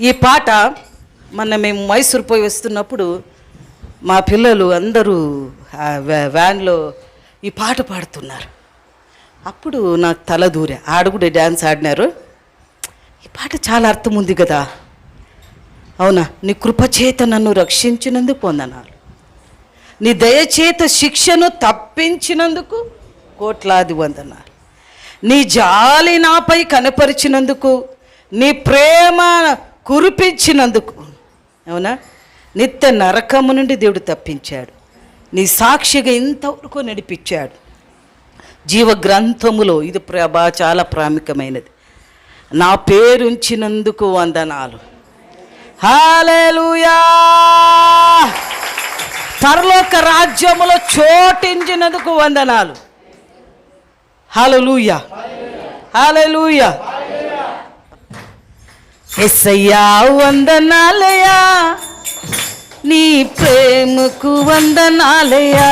ఈ పాట మొన్న మేము మైసూర్ పోయి వస్తున్నప్పుడు మా పిల్లలు అందరూ వ్యా- వ్యాన్లో ఈ పాట పాడుతున్నారు. అప్పుడు నాకు తల దూరే. ఆడ కూడా డ్యాన్స్ ఆడినారు. ఈ పాట చాలా అర్థం ఉంది కదా. అవునా? నీ కృపచేత నన్ను రక్షించినందుకు వందనాలు. నీ దయచేత శిక్షను తప్పించినందుకు కోట్లాది వందనాలు. నీ జాలి నాపై కనపరిచినందుకు నీ ప్రేమ కురిపించినందుకు. అవునా నిత్య నరకము నుండి దేవుడు తప్పించాడు. నీ సాక్షిగా ఇంతవరకు నడిపించాడు. జీవ గ్రంథములో ఇది ప్రభా చాలా ప్రాముఖ్యమైనది. నా పేరుంచినందుకు వందనాలు. హాలేలుయా పరలోక రాజ్యములో చోటించినందుకు వందనాలు. హాలూయా హాలూయా ఎస్సయ్యా వందనాలయా నీ ప్రేమకు వందనాలయా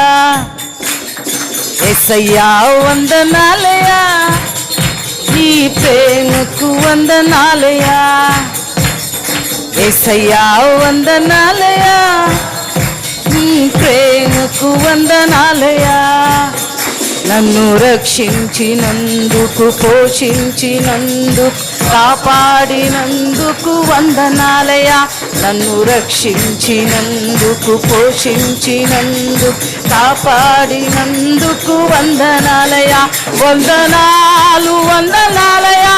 ఎస్సయ్యా వందనాలయా నీ ప్రేమకు వందనాలయా ఎస్సయ్యా వందనాలయా నీ ప్రేమకు వందనాలయా నన్ను రక్షించినందుకు పోషించినందుకు కాపాడినందుకు వందనాలయా నన్ను రక్షించినందుకు పోషించినందుకు కాపాడినందుకు వందనాలయా వందనాలు వందనాలయా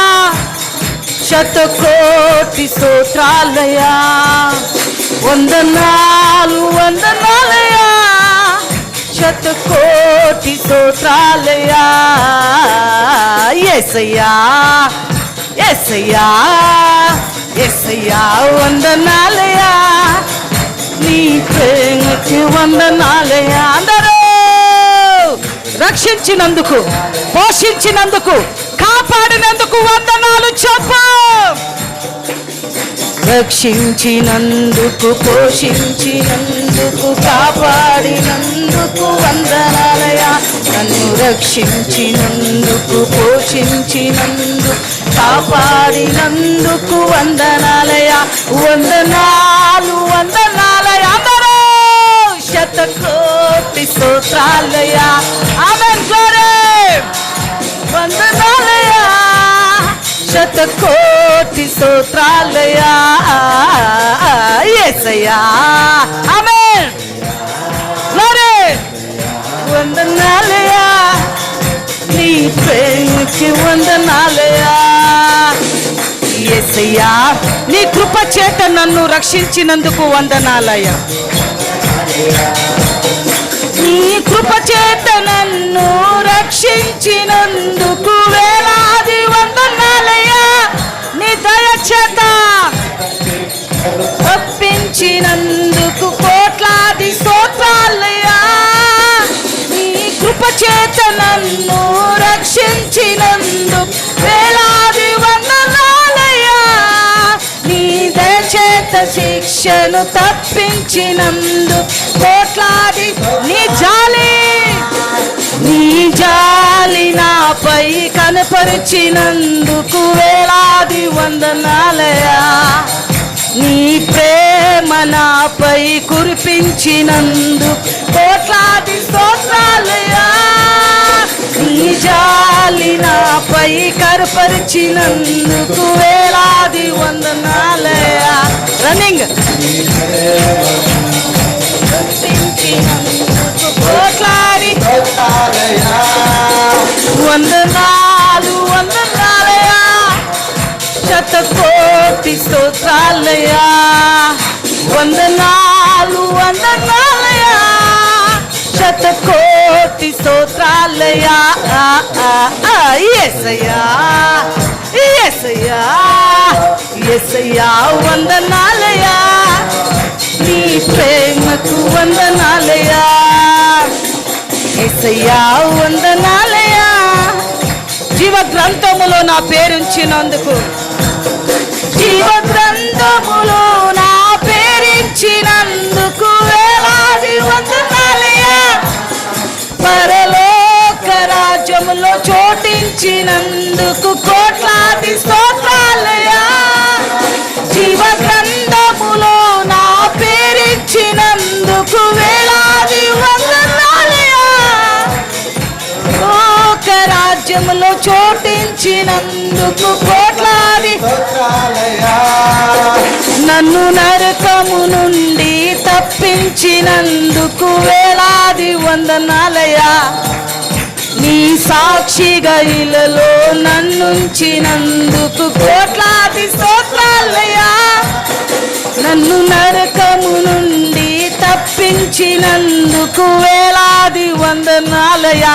శతకోటి స్తోత్రాలయా వందనాలు వందనాలయా శతకోటి స్తోత్రాలయా ఎసయ్యా ఎస్సయ్యా ఎసయ్యా వందనాలయా నీ ప్రేమకి వందనాలయా అందరూ రక్షించినందుకు పోషించినందుకు కాపాడినందుకు వందనాలు చెప్పు. రక్షించినందుకు పోషించినందుకు కాపాడినందుకు వందనాలయా నన్ను రక్షించినందుకు పోషించినందుకు కాపాడినందుకు వందనాలయా వందనాలు వందనాలయా అందరూ శతకోటి స్తోత్రాలయా ఆమె శతకోటి స్తోత్రాలయా ఎసయ్యా ఆమె వందనాలయా నీ ప్రేమకి వందనాలయా ఎసయ్యా నీ కృప చేత నన్ను రక్షించినందుకు వందనాలయ్యా. నీ కృప చేత నన్ను రక్షించినందుకు శిక్షను తప్పించినందు కోట్లాది నీ జాలి నీ జాలి నాపై కనపరిచినందుకు వేలాది వందనాలయా నీ ప్రేమ నాపై కురిపించినందు కోట్లాది స్తోత్రాలయా నీ జాలి నాపై కరపరిచినందుకు వేలాది వందనాలయా రన్నింగ్ కోట్లాది వందనాలు వందనాలయా శతకోటి స్తోత్రాలయా వందనాలు వందనాలయా శతకోటి స్తోత్రాలయా ఎసయ్యా ఎసయ్యా ఏసయ్యా వందనాలయా నీ ప్రేమకు వందనాలయా ఏసయ్యా వందనాలయా జీవ గ్రంథములో నా పేరుంచినందుకు. జీవ గ్రంథములో చోటించినందుకు కోట్లాది. నన్ను నరకము నుండి తప్పించినందుకు వేలాది వందనాలయా నీ సాక్షిగా ఇలలో నన్నుంచినందుకు కోట్లాది స్తోత్రాలయా నన్ను నరకము నుండి తప్పించినందుకు వేలాది వందనాలయా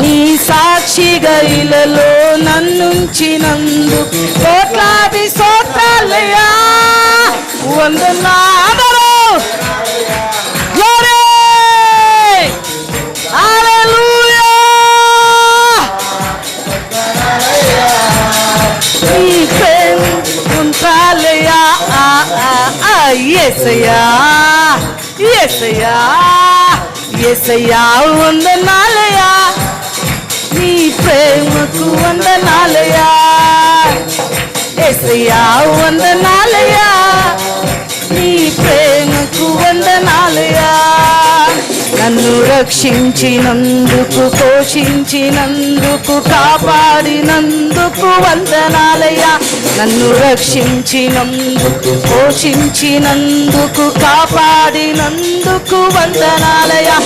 నీ సాక్షిగా ఇలలో నన్నుంచినందు కోట్లాది స్తోత్రాలయా వందనాదరు. ఎసయా ఎసయా ఎసయా వందనాలయా ప్రేమకు వందనాలయా యేసయ్యా వందనాలయా నీ ప్రేమకు వందనాలయా నన్ను రక్షించినందుకు పోషించినందుకు కాపాడినందుకు వందనాలయా నన్ను రక్షించినందుకు పోషించినందుకు కాపాడినందుకు వందనాలయా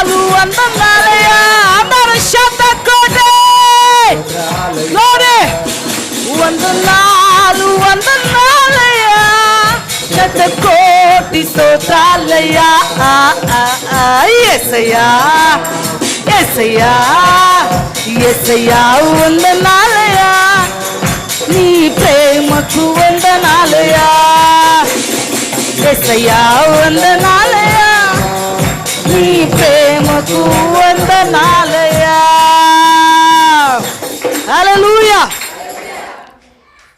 వందనాలు వందనాలయా అందరు శతకోటే. Glory! వందనాలు వందనాలయ్యా శత కోటి స్తోత్రాలయ్యా. ఆ, ఆ, వందనాలయ్యా. నీ ప్రేమకు వందనాలయ్యా. యేసయ్యా వందనాలయ్యా. నాకు వందనాలయ్యా అలలుయా